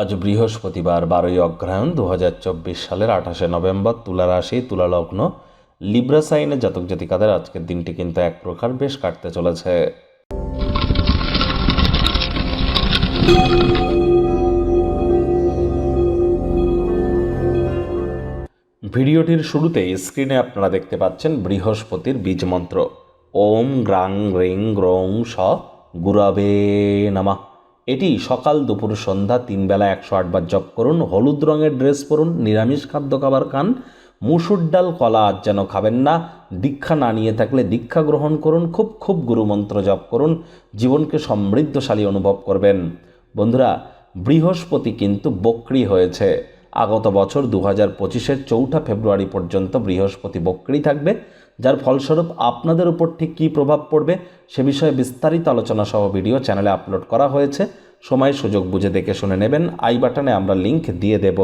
আজ বৃহস্পতিবার, বারোই অগ্রহায়ণ দু হাজার চব্বিশ সালের আঠাশে নভেম্বর তুলা রাশি তুলা লগ্ন লিব্রা জাতক জাতিকাদের আজকের দিনটি কিন্তু এক প্রকার বেশ কাটতে চলেছে। ভিডিওটির শুরুতে স্ক্রিনে আপনারা দেখতে পাচ্ছেন বৃহস্পতির বীজ মন্ত্র। ওম গ্রাং গ্রিং গ্রৌং স গুরাবে নামা। এটি সকাল দুপুর সন্ধ্যা তিন বেলা একশো আটবার জপ করুন, হলুদ রঙের ড্রেস পরুন, নিরামিষ খাদ্য খাবার খান, মুসুর ডাল, কলা আজ যেন খাবেন না, দীক্ষা না নিয়ে থাকলে দীক্ষা গ্রহণ করুন, খুব খুব গুরুমন্ত্র জপ করুন, জীবনকে সমৃদ্ধশালী অনুভব করবেন। বন্ধুরা, বৃহস্পতি কিন্তু বক্রি হয়েছে। আগত বছর দু হাজার পঁচিশের চৌঠা ফেব্রুয়ারি পর্যন্ত বৃহস্পতি বক্রি থাকবে। যার ফলস্বরূপ আপনাদের উপর ঠিক কী প্রভাব পড়বে সে বিষয়ে বিস্তারিত আলোচনা সহ ভিডিও চ্যানেলে আপলোড করা হয়েছে। সময়, সুযোগ বুঝে দেখে শুনে নেবেন। আই বাটনে আমরা লিংক দিয়ে দেব।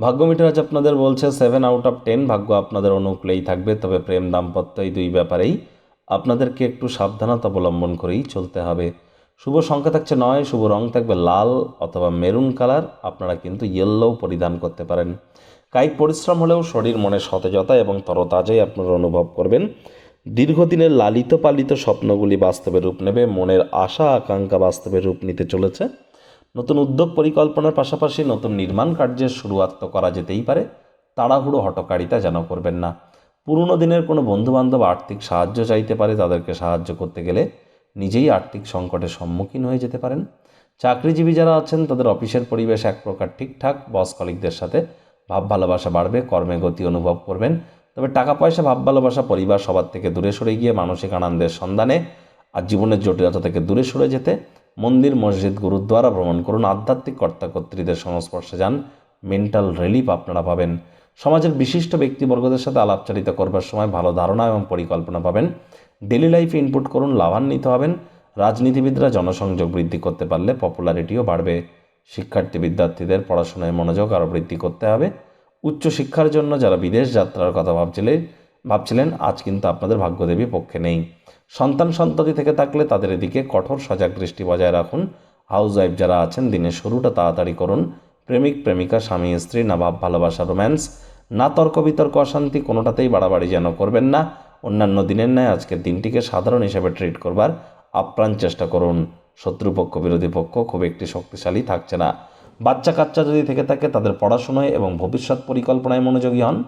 ভাগ্য মিটার আজ আপনাদের বলছে, সেভেন আউট অফ টেন ভাগ্য আপনাদের অনুকূলেই থাকবে, তবে প্রেম দাম্পত্য এই দুই ব্যাপারেই। আপনাদেরকে একটু সাবধানতা অবলম্বন করেই চলতে হবে। শুভ সংখ্যা থাকছে নয়, শুভ রং থাকবে লাল অথবা মেরুন কালার, আপনারা কিন্তু ইয়েলোও পরিধান করতে পারেন। কায়িক পরিশ্রম হলেও শরীর মনে সতেজতা এবং তরতাজাই আপনারা অনুভব করবেন। দীর্ঘদিনের লালিত পালিত স্বপ্নগুলি বাস্তবে রূপ নেবে, মনের আশা, আকাঙ্ক্ষা বাস্তবে রূপ নিতে চলেছে। নতুন উদ্যোগ পরিকল্পনার পাশাপাশি নতুন নির্মাণ কার্যের শুরুয়াত তো করা যেতেই পারে, তাড়াহুড়ো হটকারিতা যেন করবেন না। পুরনো দিনের কোনো বন্ধুবান্ধব আর্থিক সাহায্য চাইতে পারে, তাদেরকে সাহায্য করতে গেলে নিজেই আর্থিক সংকটের সম্মুখীন হয়ে যেতে পারেন। চাকরিজীবী যারা আছেন, তাদের অফিসের পরিবেশ এক প্রকার ঠিকঠাক বস কলিকদের সাথে ভাব ভালোবাসা বাড়বে, কর্মে গতি অনুভব করবেন। তবে টাকা পয়সা, ভাব ভালোবাসা পরিবার সবার থেকে দূরে সরে গিয়ে মানসিক আনন্দের সন্ধানে আর জীবনের জটিলতা থেকে দূরে সরে যেতে মন্দির, মসজিদ, গুরুদ্বারা ভ্রমণ করুন। আধ্যাত্মিক কর্তাকর্ত্রীদের সংস্পর্শে যান। মেন্টাল রিলিফ আপনারা পাবেন। সমাজের বিশিষ্ট ব্যক্তিবর্গদের সাথে আলাপচারিতা করবার সময় ভালো ধারণা এবং পরিকল্পনা পাবেন। ডেলি লাইফে ইনপুট করুন, লাভান্বিত হবেন। রাজনীতিবিদরা জনসংযোগ বৃদ্ধি করতে পারলে পপুলারিটিও বাড়বে। শিক্ষার্থী বিদ্যার্থীদের পড়াশোনায় মনোযোগ আরও বৃদ্ধি করতে হবে। উচ্চ শিক্ষার জন্য যারা বিদেশ যাত্রার কথা ভাবছিলেন ভাবছিলেন, আজ কিন্তু আপনাদের ভাগ্যদেবী পক্ষে নেই। সন্তান সন্ততি থেকে থাকলে তাদের এদিকে কঠোর সজাগ দৃষ্টি বজায় রাখুন। হাউস ওয়াইফ যারা আছেন, দিনের শুরুটা তাড়াতাড়ি করুন। প্রেমিক, প্রেমিকা, স্বামী, স্ত্রী না ভাব ভালোবাসা, রোম্যান্স। না তর্ক, বিতর্ক, অশান্তি কোনোটাতেই বাড়াবাড়ি যেন করবেন না। অন্যান্য দিনের ন্যায় আজকের দিনটিকে সাধারণ হিসেবে ট্রিট করবার আপ্রাণ চেষ্টা করুন। শত্রুপক্ষ, বিরোধী পক্ষ খুব একটি শক্তিশালী থাকছে না। বাচ্চা কাচ্চা যদি থেকে থাকে, তাদের পড়াশোনায় এবং ভবিষ্যৎ পরিকল্পনায় মনোযোগী হন।